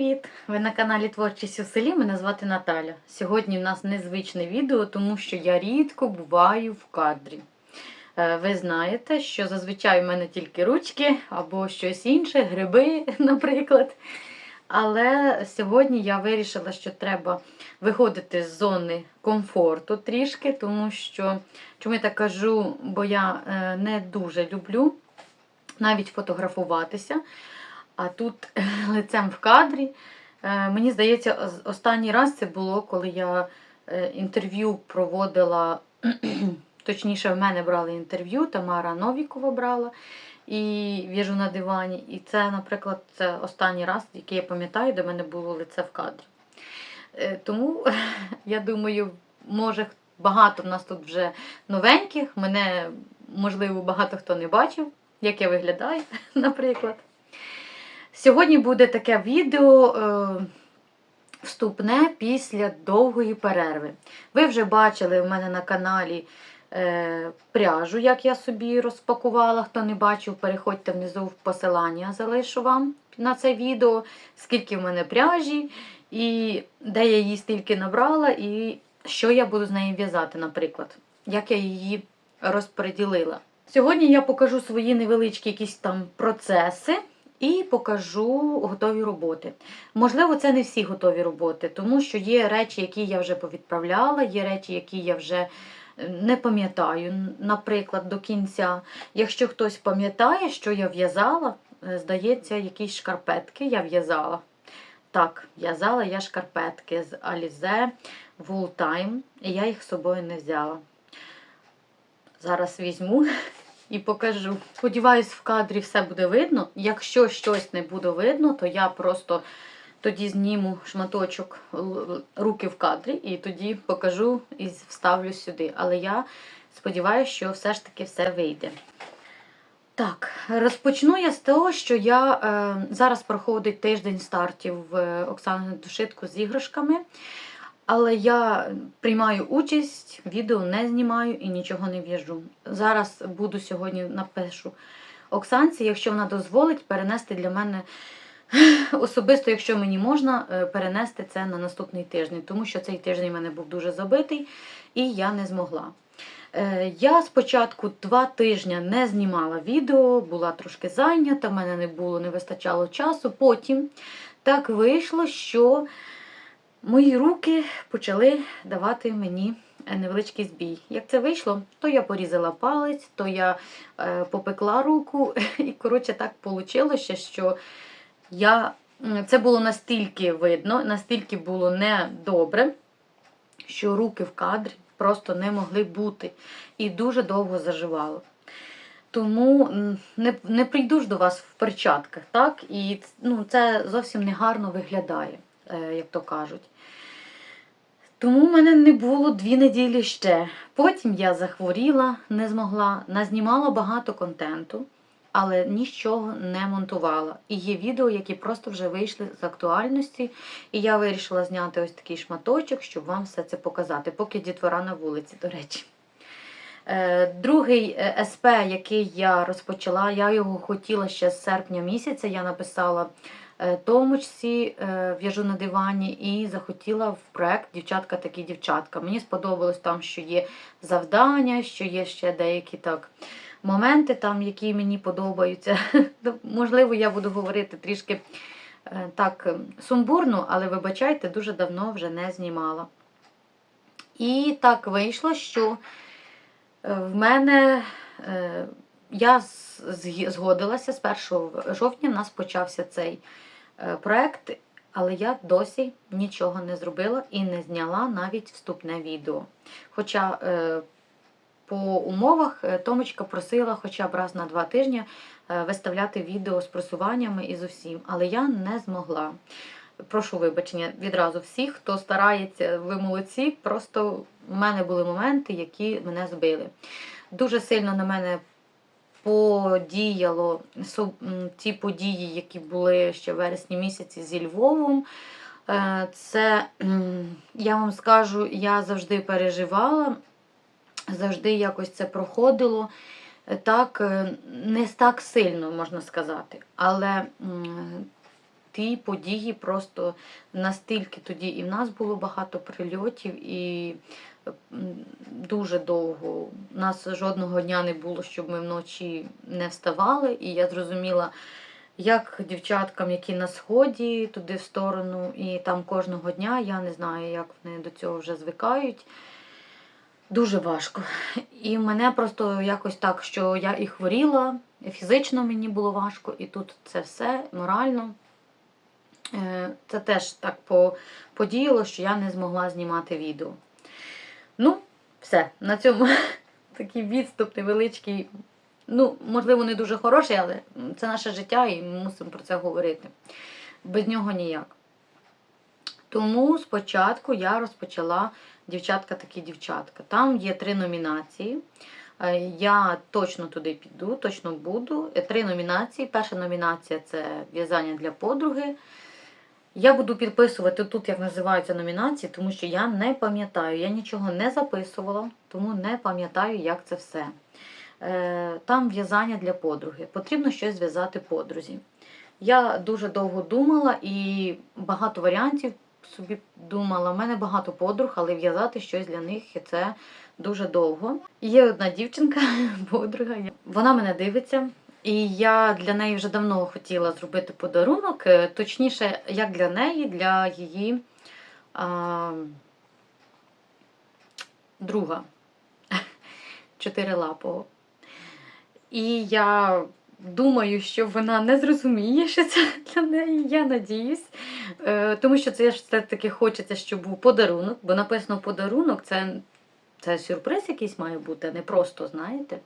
Привіт! Ви на каналі Творчість у селі. Мене звати Наталя. Сьогодні в нас незвичне відео, тому що я рідко буваю в кадрі. Е, Ви знаєте, що зазвичай в мене тільки ручки або щось інше, гриби, наприклад. Але сьогодні я вирішила, що треба виходити з зони комфорту трішки, тому що, чому я так кажу, бо я е, не дуже люблю навіть фотографуватися. А тут лицем в кадрі. Е, Мені здається, останній раз це було, коли я е, інтерв'ю проводила, точніше, в мене брали інтерв'ю, Тамара Новікова брала і в'яжу на дивані. І це, наприклад, це останній раз, який я пам'ятаю, де мене було лице в кадрі. Е, Тому я думаю, може багато в нас тут вже новеньких. Мене, можливо, багато хто не бачив, як я виглядаю, наприклад. Сьогодні буде таке відео е, вступне після довгої перерви. Ви вже бачили в мене на каналі е, пряжу, як я собі розпакувала. Хто не бачив, переходьте внизу в посилання, залишу вам на це відео, скільки в мене пряжі, і де я її стільки набрала, і що я буду з нею в'язати, наприклад, як я її розподілила. Сьогодні я покажу свої невеличкі якісь там процеси. І покажу готові роботи. Можливо, це не всі готові роботи, тому що є речі, які я вже повідправляла, є речі, які я вже е, не пам'ятаю, наприклад, до кінця. Якщо хтось пам'ятає, що я в'язала, е, здається, якісь шкарпетки я в'язала. Так, в'язала я шкарпетки з Alize Wool Time, і я їх з собою не взяла. Зараз візьму і покажу. Сподіваюсь, в кадрі все буде видно. Якщо щось не буде видно, то я просто тоді зніму шматочок руки в кадрі і тоді покажу і вставлю сюди. Але я сподіваюся, що все ж таки все вийде. Так, розпочну я з того, що я е, зараз проходить тиждень стартів в Оксани Душитку з іграшками. Але я приймаю участь, відео не знімаю і нічого не в'яжу. Зараз буду сьогодні напишу Оксанці, якщо вона дозволить, перенести для мене особисто, якщо мені можна, е, перенести це на наступний тиждень, тому що цей тиждень в мене був дуже забитий і я не змогла. Е, Я спочатку два тижні не знімала відео, була трошки зайнята, в мене не було, не вистачало часу. Потім так вийшло, що мої руки почали давати мені е, невеличкий збій. Як це вийшло, то я порізала палець, то я е, попекла руку, і коротше так вийшло, що я, це було настільки видно, настільки було недобре, що руки в кадрі просто не могли бути. І дуже довго заживало. Тому не, не прийду ж до вас в перчатках, так? І ну, це зовсім не гарно виглядає, як то кажуть. Тому в мене не було дві неділі ще. Потім я захворіла, не змогла, назнімала багато контенту, але нічого не монтувала. І є відео, які просто вже вийшли з актуальності. І я вирішила зняти ось такий шматочок, щоб вам все це показати, поки дітвора на вулиці, до речі. Е, Другий е, СП, який я розпочала, я його хотіла ще з серпня місяця. Я написала е, Томочці, е, в'яжу на дивані, і захотіла в проект Дівчатка такі дівчатка. Мені сподобалось там, що є завдання, що є ще деякі так моменти, там, які мені подобаються. Ну, Можливо, я буду говорити трішки е, так сумбурно, але вибачайте, дуже давно вже не знімала. І так вийшло, що в мене я згодилася з 1 жовтня, в нас почався цей проект, але я досі нічого не зробила і не зняла навіть вступне відео. Хоча е, по умовах е, Томочка просила хоча б раз на два тижні е, виставляти відео з просуваннями і з усім, але я не змогла. Прошу вибачення відразу всіх, хто старається, ви молодці. Просто в мене були моменти, які мене збили. Дуже сильно на мене подіяло ті події, які були ще в вересні місяці зі Львовом. Е, Це, я вам скажу, я завжди переживала, завжди якось це проходило. Так, е, не так сильно можна сказати. Але ті події просто настільки тоді і в нас було багато прильотів, і дуже довго. У нас жодного дня не було, щоб ми вночі не вставали. І я зрозуміла, як дівчаткам, які на сході, туди в сторону, і там кожного дня, я не знаю, як вони до цього вже звикають. Дуже важко. І мене просто якось так, що я і хворіла, фізично мені було важко, і тут це все морально. Е, Це теж так подіяло, що я не змогла знімати відео. Ну, все, на цьому такий відступ невеличкий. Ну, можливо, не дуже хороший, але це наше життя і ми мусимо про це говорити. Без нього ніяк. Тому спочатку я розпочала дівчатка такі дівчатка. Там є три номінації. Е, Я точно туди піду, точно буду. Три номінації. Перша номінація це в'язання для подруги. Я буду підписувати тут, як називаються номінації, тому що я не пам'ятаю. Я нічого не записувала, тому не пам'ятаю, як це все. Е, Там в'язання для подруги. Потрібно щось зв'язати подрузі. Я дуже довго думала і багато варіантів собі думала. У мене багато подруг, але в'язати щось для них це дуже довго. Є одна дівчинка, подруга. Вона мене дивиться. І я для неї вже давно хотіла зробити подарунок. е, Точніше, як для неї, для її а, друга чотирилапого. І я думаю, що вона не зрозуміє, що це для неї. Я надіюсь. Е, тому що це ж все-таки хочеться, щоб був подарунок, бо написано подарунок це, це сюрприз якийсь має бути, не просто, знаєте.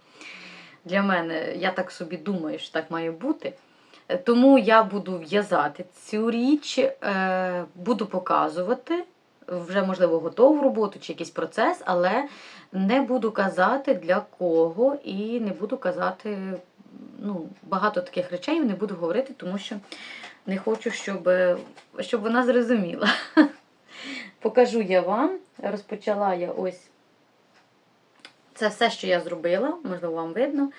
Для мене, я так собі думаю, що так має бути. Е, Тому я буду в'язати цю річ, е, буду показувати, вже, можливо, готову роботу чи якийсь процес, але не буду казати для кого і не буду казати ну, багато таких речей не буду говорити, тому що не хочу, щоб, щоб вона зрозуміла. Покажу я вам. Розпочала я ось це все, що я зробила, можливо, вам видно.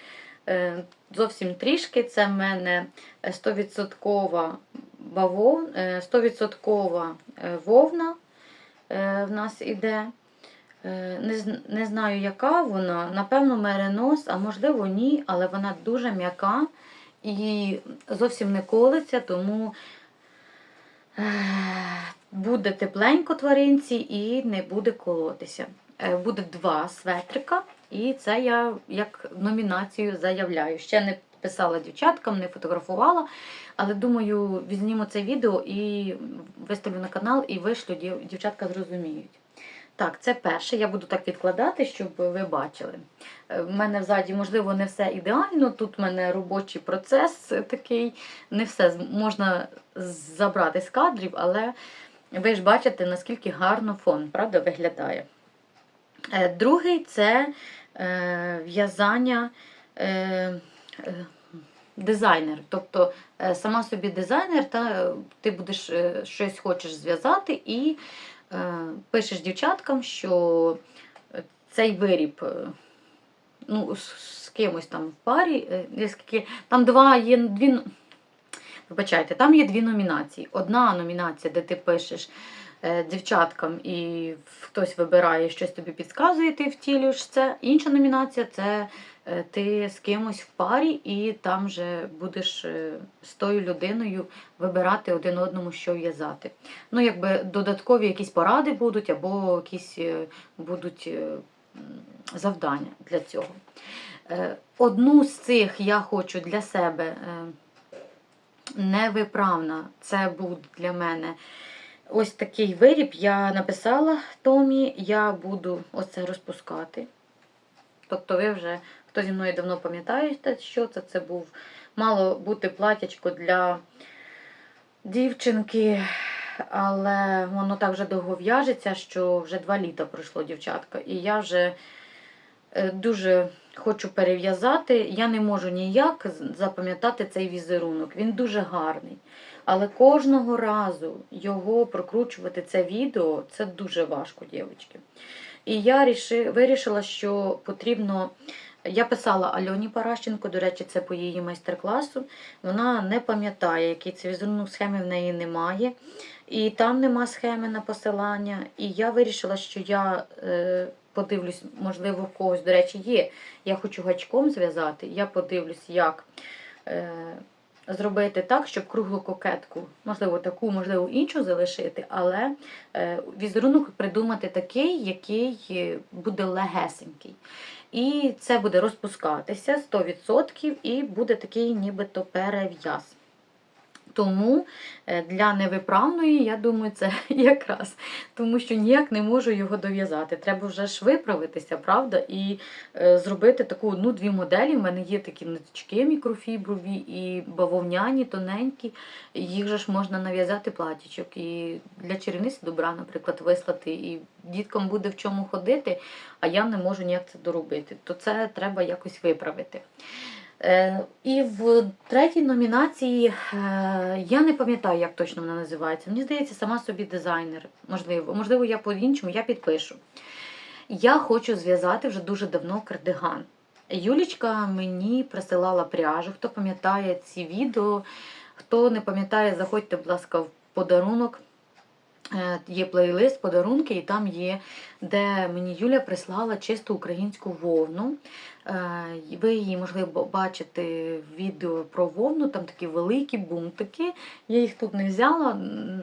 Е, Зовсім трішки. Це в мене 100% бавов, е, 100% е, вовна е, в нас іде. Е, Не, знаю, яка вона. Напевно, меринос, а можливо, ні, але вона дуже м'яка і зовсім не колиться, тому буде тепленько тваринці і не буде колотися. Е, Буде два светрика, і це я як номінацію заявляю. Ще не писала дівчаткам, не фотографувала, але думаю, візніму це відео і виставлю на канал, і вишлю, дівчатка зрозуміють. Так, це перше. Я буду так відкладати, щоб ви бачили. Е, В мене взаді, можливо, не все ідеально. Тут в мене робочий процес такий. Не все можна забрати з кадрів, але ви ж бачите, наскільки гарно фон, правда, виглядає. Е, Другий це е, в'язання е, дизайнер. Тобто сама собі дизайнер, та ти будеш щось хочеш зв'язати і пишеш дівчаткам, що цей виріб ну, з, кимось там в парі, там два є дві. Вибачайте, там є дві номінації. Одна номінація, де ти пишеш дівчаткам і хтось вибирає, щось тобі підказує, ти втілюєш це. Інша номінація це е, ти з кимось в парі, і там вже будеш е, з тою людиною вибирати один одному, що в'язати. Ну, якби додаткові якісь поради будуть, або якісь е, будуть е, завдання для цього. Е, Одну з цих я хочу для себе е, невиправна. Це був для мене ось такий виріб. Я написала Томі, я буду оце розпускати. Тобто, ви вже, хто зі мною давно пам'ятаєте, що це? Це був мало бути платячко для дівчинки, але воно так вже довго в'яжеться, що вже два літа пройшло дівчатка. І я вже е, дуже хочу перев'язати. Я не можу ніяк запам'ятати цей візерунок. Він дуже гарний. Але кожного разу його прокручувати це відео це дуже важко, дівчатки. І я ріши- вирішила, що потрібно Я писала Альоні Паращенко, до речі, це по її майстер-класу. Вона не пам'ятає, який це візерунок, схеми в неї немає. І там нема схеми на посилання. І я вирішила, що я е, подивлюсь, можливо, в когось, до речі, є. Я хочу гачком зв'язати. Я подивлюсь, як е, зробити так, щоб круглу кокетку, можливо, таку, можливо, іншу залишити, але е, візерунок придумати такий, який буде легесенький. І це буде розпускатися 100% і буде такий нібито перев'яз. Тому е, для невиправної, я думаю, це якраз. Тому що ніяк не можу його дов'язати. Треба вже ж виправитися, правда? І е, зробити таку одну-дві моделі. У мене є такі ниточки мікрофіброві і бавовняні, тоненькі. Їх же ж можна нав'язати платічок. І для чарівниці добра, наприклад, вислати. І діткам буде в чому ходити, а я не можу ніяк це доробити. То це треба якось виправити. Е, І в третій номінації е, я не пам'ятаю, як точно вона називається. Мені здається, сама собі дизайнер. Можливо, можливо, я по-іншому я підпишу. Я хочу зв'язати вже дуже давно кардиган. Юлічка мені присилала пряжу. Хто пам'ятає ці відео, хто не пам'ятає, заходьте, будь ласка, в подарунок. Е, Є плейлист подарунки, і там є, де мені Юля прислала чисту українську вовну. Е, Ви її, можливо, бачите в відео про вовну, там такі великі бунтики. Я їх тут не взяла,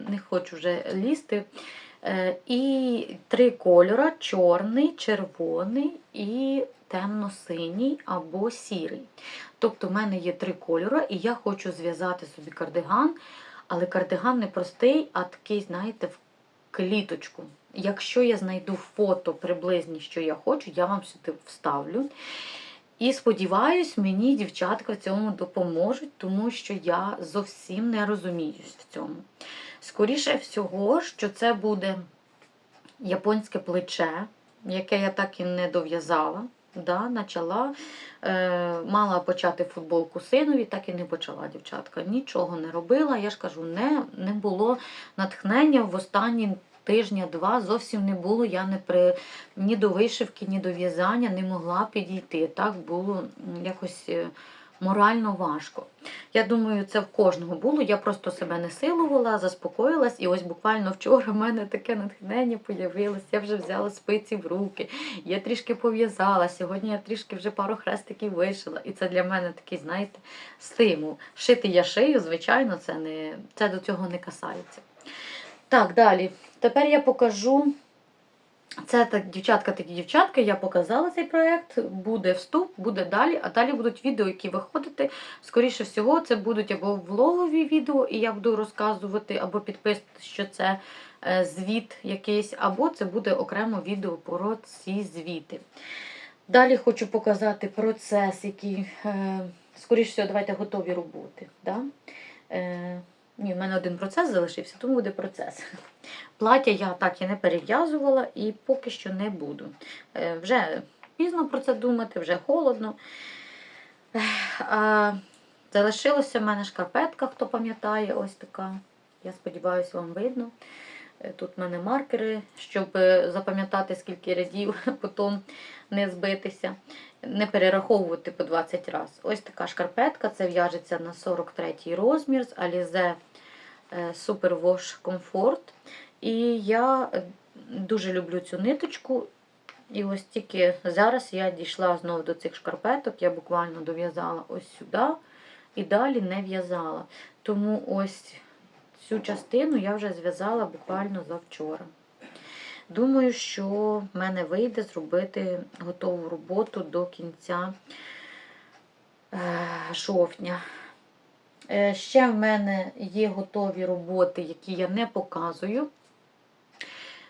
не хочу вже лізти. Е, І три кольора: чорний, червоний і темно-синій або сірий. Тобто, в мене є три кольори, і я хочу зв'язати собі кардиган. Але кардиган не простий, а такий, знаєте, в кліточку. Якщо я знайду фото приблизні, що я хочу, я вам сюди вставлю. І сподіваюсь, мені дівчатка в цьому допоможуть, тому що я зовсім не розуміюсь в цьому. Скоріше всього, що це буде японське плече, яке я так і не дов'язала. Да, начала, е, мала почати футболку синові, так і не почала дівчатка. Нічого не робила. Я ж кажу, не, не було натхнення в останні тижня-два зовсім не було. Я не при ні до вишивки, ні до в'язання не могла підійти. Так було якось е, морально важко. Я думаю, це в кожного було. Я просто себе не силувала, заспокоїлась, і ось буквально вчора в мене таке натхнення появилось. Я вже взяла спиці в руки, я трішки пов'язала. Сьогодні я трішки вже пару хрестиків вишила. І це для мене такий, знаєте, стимул. Шити я шию, звичайно, це, не, це до цього не касається. Так, далі. Тепер я покажу. Це так, дівчатка, такі дівчатки, я показала цей проєкт, буде вступ, буде далі, а далі будуть відео, які виходити. Скоріше всього, це будуть або влогові відео, і я буду розказувати, або підписувати, що це е, звіт якийсь, або це буде окремо відео про ці звіти. Далі хочу показати процес, який, е, скоріше всього, давайте готові роботи. Да? Е, ні, в мене один процес залишився, тому буде процес. Плаття я так і не перев'язувала і поки що не буду. Е, Вже пізно про це думати, вже холодно. А залишилася в мене шкарпетка, хто пам'ятає, ось така. Я сподіваюся, вам видно. Е, Тут в мене маркери, щоб е, запам'ятати, скільки разів потім не збитися, не перераховувати по 20 разів. Ось така шкарпетка, це в'яжеться на 43 розмір з Alize е, Super Wash Comfort. І я е, дуже люблю цю ниточку. І ось тільки зараз я дійшла знову до цих шкарпеток, я буквально дов'язала ось сюди і далі не в'язала. Тому ось цю частину я вже зв'язала буквально завчора. Думаю, що в мене вийде зробити готову роботу до кінця е, жовтня. Е, Ще в мене є готові роботи, які я не показую.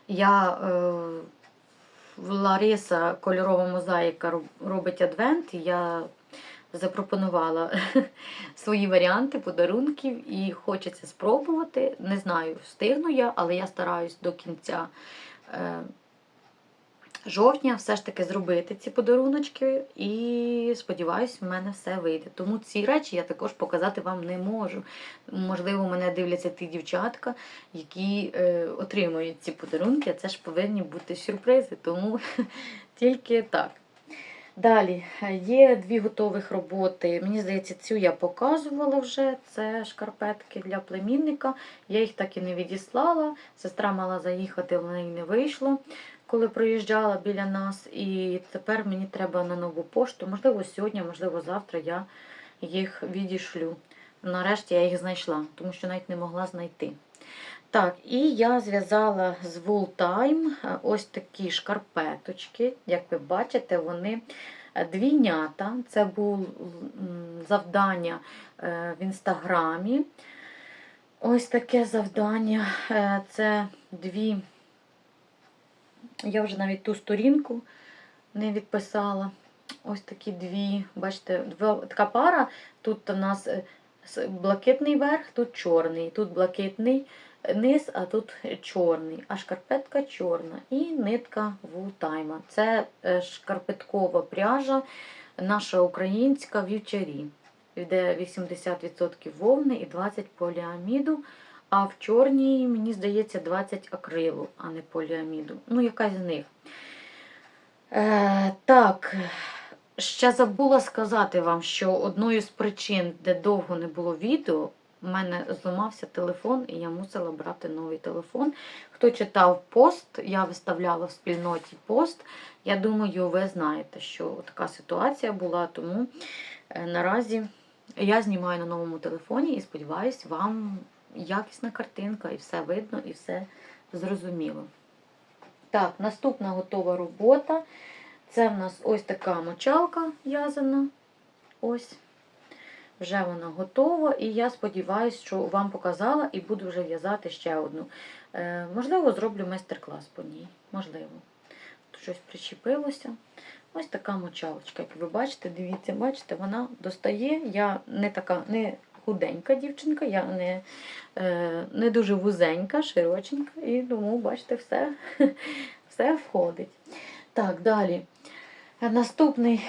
Я е, Лариса кольорова мозаїка робить адвент, я запропонувала свої варіанти подарунків і хочеться спробувати. Не знаю, встигну я, але я стараюсь до кінця е, жовтня все ж таки зробити ці подаруночки, і сподіваюсь, в мене все вийде. Тому ці речі я також показати вам не можу. Можливо, мене дивляться ті дівчатка, які е, отримують ці подарунки, а це ж повинні бути сюрпризи, тому тільки так. Далі є дві готових роботи. Мені здається, цю я показувала вже. Це шкарпетки для племінника. Я їх так і не відіслала. Сестра мала заїхати, в неї не вийшло, коли проїжджала біля нас. І тепер мені треба на нову пошту. Можливо, сьогодні, можливо, завтра я їх відішлю. Нарешті я їх знайшла, тому що навіть не могла знайти. Так, і я зв'язала з Time е, ось такі шкарпеточки. Як ви бачите, вони е, двійнята. Це було завдання е, в інстаграмі. Ось таке завдання. Це дві. Я вже навіть ту сторінку не відписала. Ось такі дві. Бачите, така пара. Тут у нас е, блакитний верх, тут чорний. Тут блакитний низ, а тут чорний, а шкарпетка чорна і нитка вултайма. Це е, шкарпеткова пряжа, наша українська вівчарі, де 80% вовни і 20 поліаміду. А в чорній, мені здається, 20 акрилу, а не поліаміду. Ну, якась з них. Е, так, ще забула сказати вам, що одною з причин, де довго не було відео, у мене зламався телефон, і я мусила брати новий телефон. Хто читав пост, я виставляла в спільноті пост. Я думаю, ви знаєте, що така ситуація була, тому е, наразі я знімаю на новому телефоні і сподіваюсь, вам якісна картинка, і все видно, і все зрозуміло. Так, наступна готова робота. Це в нас ось така мочалка в'язана. Ось. Вже вона готова, і я сподіваюся, що вам показала і буду вже в'язати ще одну. Е, можливо, зроблю майстер-клас по ній. Можливо. Тут щось причепилося. Ось така мочалочка. Як ви бачите, дивіться, бачите, вона достає. Я не така не худенька дівчинка, я не, е, не дуже вузенька, широченька, і тому, бачите, все, все входить. Так, далі. Наступний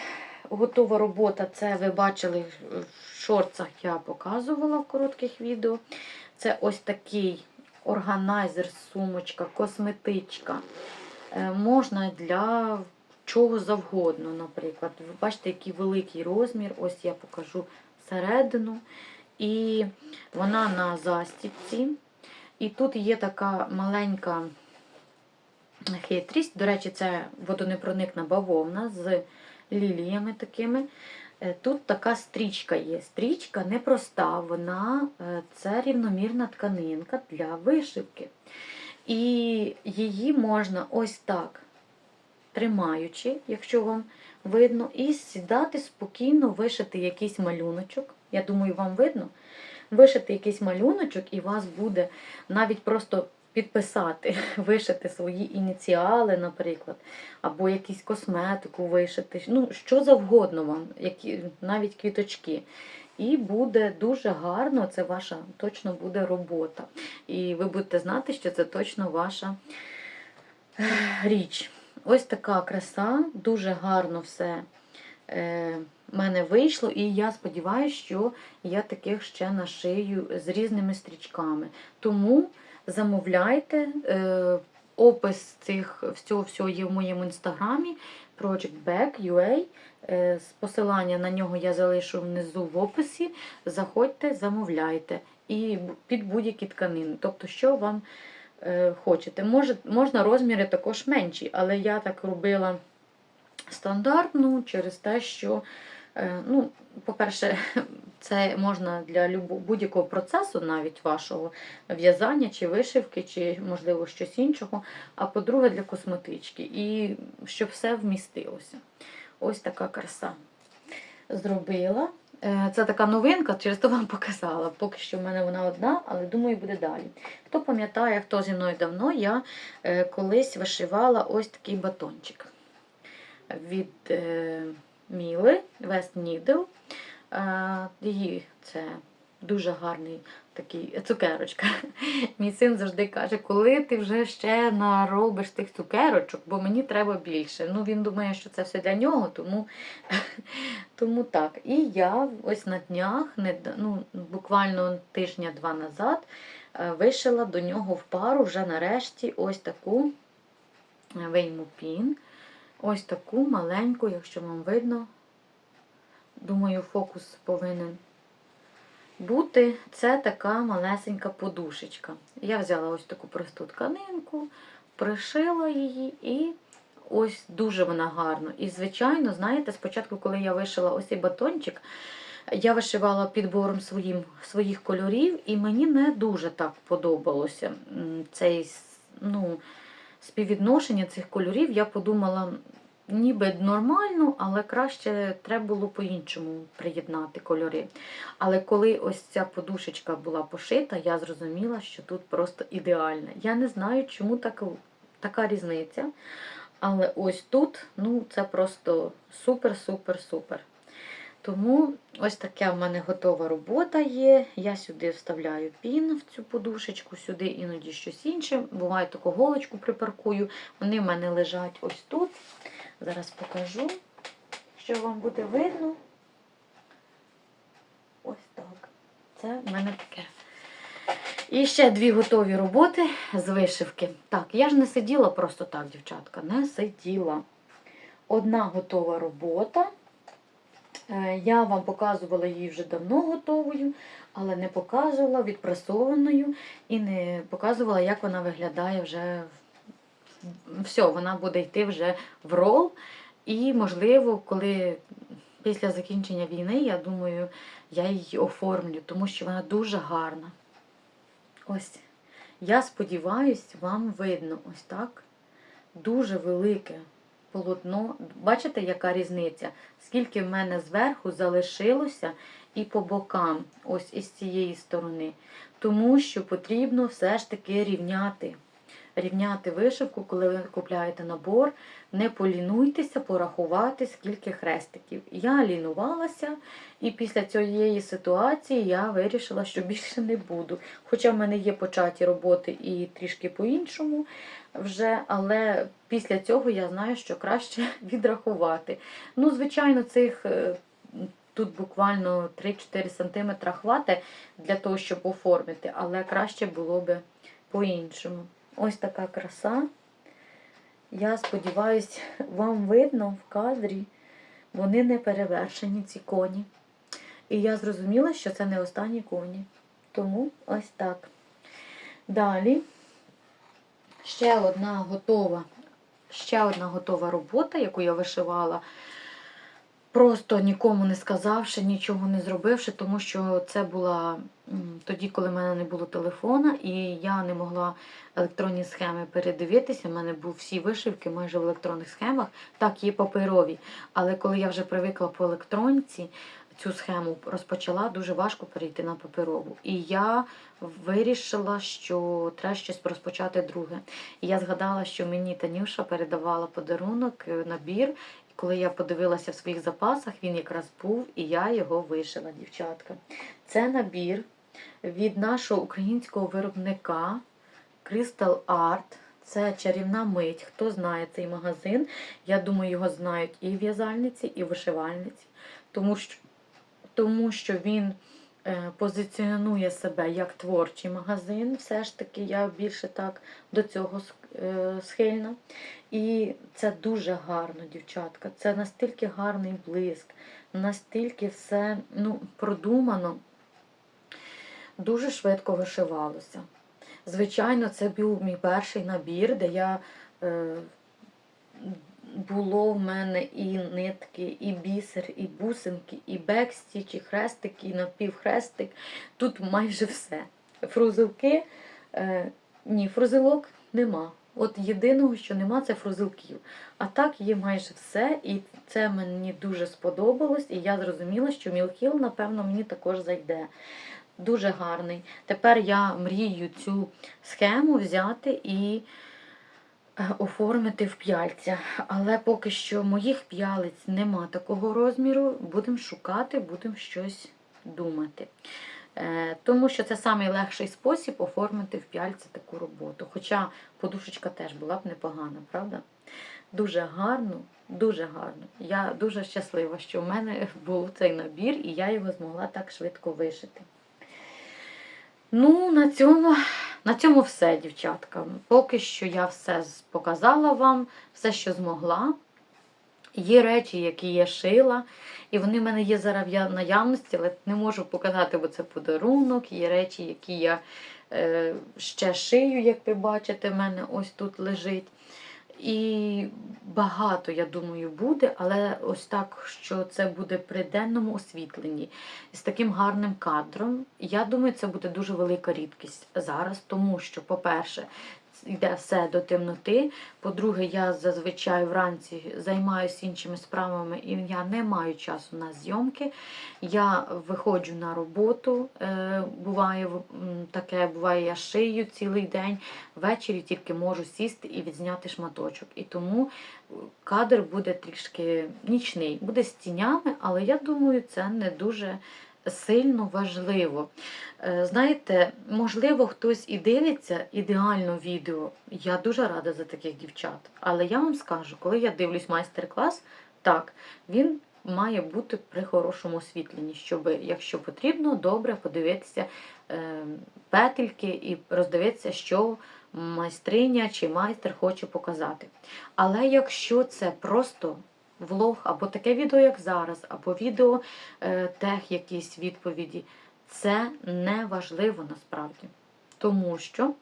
готова робота, це ви бачили в шорцах, я показувала в коротких відео. Це ось такий органайзер, сумочка, косметичка. Е, Можна для чого завгодно, наприклад. Ви бачите, який великий розмір. Ось я покажу середину. І вона на застіпці. І тут є така маленька хитрість. До речі, це водонепроникна бавовна з ліліями такими. Е, Тут така стрічка є. Стрічка непроста, вона е, це рівномірна тканинка для вишивки. І її можна ось так, тримаючи, якщо вам видно, і сідати спокійно, вишити якийсь малюночок. Я думаю, вам видно. Вишити якийсь малюночок, і вас буде навіть просто підписати, вишити свої ініціали, наприклад, або якусь косметику вишити, ну, що завгодно вам, які, навіть квіточки. І буде дуже гарно, це ваша точно буде робота. І ви будете знати, що це точно ваша річ. Ось така краса, дуже гарно все е, в мене вийшло, і я сподіваюся, що я таких ще нашию з різними стрічками. Тому замовляйте. Е, опис цих всього всього є в моєму інстаграмі projectback.ua. Е, посилання на нього я залишу внизу в описі. Заходьте, замовляйте. І під будь-які тканини. Тобто, що вам е, хочете. Може, можна розміри також менші, але я так робила стандартну через те, що, ну, по-перше, це можна для будь-якого процесу, навіть вашого в'язання чи вишивки, чи, можливо, щось іншого. А по-друге, для косметички. І щоб все вмістилося. Ось така краса. Зробила. Е, Це така новинка, через то вам показала. Поки що в мене вона одна, але думаю, буде далі. Хто пам'ятає, хто зі мною давно, я е, колись вишивала ось такий батончик від е, Міли Needle. Е, Її це дуже гарний такий цукерочка. Мій син завжди каже, коли ти вже ще наробиш тих цукерочок, бо мені треба більше. Ну, він думає, що це все для нього, тому, тому так. І я ось на днях, ну, буквально тижня-два назад, е, вишила до нього в пару вже нарешті ось таку вийму пін. Ось таку маленьку, якщо вам видно. Думаю, фокус повинен бути. Це така малесенька подушечка. Я взяла ось таку просту тканинку, пришила її і ось дуже вона гарно. І, звичайно, знаєте, спочатку, коли я вишила ось цей батончик, я вишивала підбором своїм, своїх кольорів, і мені не дуже так подобалося цей ну, співвідношення цих кольорів. Я подумала, ніби нормально, але краще треба було по-іншому приєднати кольори. Але коли ось ця подушечка була пошита, я зрозуміла, що тут просто ідеально. Я не знаю, чому так, така різниця. Але ось тут, ну, це просто супер-супер-супер. Тому ось таке в мене готова робота є. Я сюди вставляю пін в цю подушечку, сюди іноді щось інше. Буває таку голочку припаркую. Вони в мене лежать ось тут. Зараз покажу, що вам буде видно. Ось так. Це в мене таке. І ще дві готові роботи з вишивки. Так, я ж не сиділа просто так, дівчатка, не сиділа. Одна готова робота. Е, Я вам показувала її вже давно готовою, але не показувала відпрасованою і не показувала, як вона виглядає вже. Все, вона буде йти вже в рол. І, можливо, коли після закінчення війни, я думаю, я її оформлю, тому що вона дуже гарна. Ось. Я сподіваюсь, вам видно ось так. Дуже велике полотно. Бачите, яка різниця? Скільки в мене зверху залишилося і по бокам, ось із цієї сторони. Тому що потрібно все ж таки рівняти. Рівняти вишивку, коли ви купляєте набор, не полінуйтеся порахувати, скільки хрестиків. Я лінувалася, і після цієї ситуації я вирішила, що більше не буду. Хоча в мене є початі роботи і трішки по-іншому вже, але після цього я знаю, що краще відрахувати. Ну, звичайно, цих е, тут буквально 3-4 см хватить для того, щоб оформити, але краще було би по-іншому. Ось така краса. Я сподіваюся, вам видно в кадрі, вони не перевершені, ці коні. І я зрозуміла, що це не останні коні. Тому ось так. Далі ще одна готова, ще одна готова робота, яку я вишивала. Просто нікому не сказавши, нічого не зробивши, тому що це була тоді, коли в мене не було телефона, і я не могла електронні схеми передивитися. У мене був всі вишивки майже в електронних схемах. Так, є паперові. Але коли я вже привикла по електронці, цю схему розпочала, дуже важко перейти на паперову. І я вирішила, що треба щось розпочати друге. І я згадала, що мені Танюша передавала подарунок, е, набір. Коли я подивилася в своїх запасах, він якраз був, і я його вишила, дівчатка. Це набір від нашого українського виробника Crystal Art. Це чарівна мить. Хто знає цей магазин? Я думаю, його знають і в'язальниці, і вишивальниці, тому що, тому що він позиціонує себе як творчий магазин. Все ж таки, я більше так до цього е, схильна. І це дуже гарно, дівчатка. Це настільки гарний блиск, настільки все ну, продумано, дуже швидко вишивалося. Звичайно, це був мій перший набір, де я е, було в мене і нитки, і бісер, і бусинки, і бекстіч, і хрестик, і напівхрестик. Тут майже все. Фрузилки, е, ні, фрузилок нема. От єдиного, що нема, це фрузилків. А так є майже все, і це мені дуже сподобалось, і я зрозуміла, що мілхіл, напевно, мені також зайде. Дуже гарний. Тепер я мрію цю схему взяти і оформити в п'яльця. Але поки що моїх п'ялиць нема такого розміру. Будемо шукати, будемо щось думати. Е, Тому що це найлегший спосіб оформити в п'яльці таку роботу. Хоча подушечка теж була б непогана, правда? Дуже гарно, дуже гарно. Я дуже щаслива, що в мене був цей набір, і я його змогла так швидко вишити. Ну, на цьому, на цьому все, дівчатка. Поки що я все показала вам, все, що змогла. Є речі, які я шила, і вони в мене є зараз в наявності, але не можу показати, бо це подарунок. Є речі, які я е, ще шию, як ви бачите, в мене ось тут лежить. І багато, я думаю, буде, але ось так, що це буде при денному освітленні з таким гарним кадром. Я думаю, це буде дуже велика рідкість зараз, тому що, по-перше, йде все до темноти. По-друге, я зазвичай вранці займаюся іншими справами і я не маю часу на зйомки. Я виходжу на роботу, е, буває таке, буває, я шию цілий день. Ввечері тільки можу сісти і відзняти шматочок. І тому е, кадр буде трішки нічний, буде з тінями, але я думаю, це не дуже сильно важливо. Е, Знаєте, можливо, хтось і дивиться ідеально відео. Я дуже рада за таких дівчат. Але я вам скажу, коли я дивлюсь майстер-клас, так, він має бути при хорошому освітленні, щоб, якщо потрібно, добре подивитися е, петельки і роздивитися, що майстриня чи майстер хоче показати. Але якщо це просто влог, або таке відео, як зараз, або відео е, тех якісь відповіді, це не важливо насправді. Тому що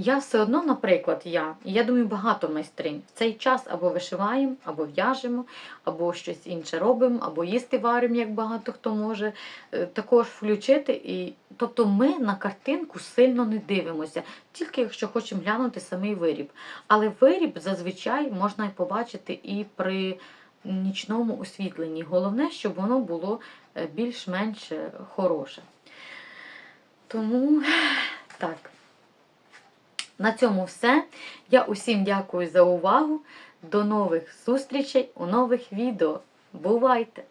я все одно, наприклад, я, я думаю, багато майстринь в цей час або вишиваємо, або в'яжемо, або щось інше робимо, або їсти варимо, як багато хто може е, також включити. І, тобто ми на картинку сильно не дивимося, тільки якщо хочемо глянути самий виріб. Але виріб зазвичай можна побачити і при нічному освітленні. Головне, щоб воно було е, більш-менш е, хороше. Тому так. На цьому все. Я усім дякую за увагу. До нових зустрічей у нових відео. Бувайте!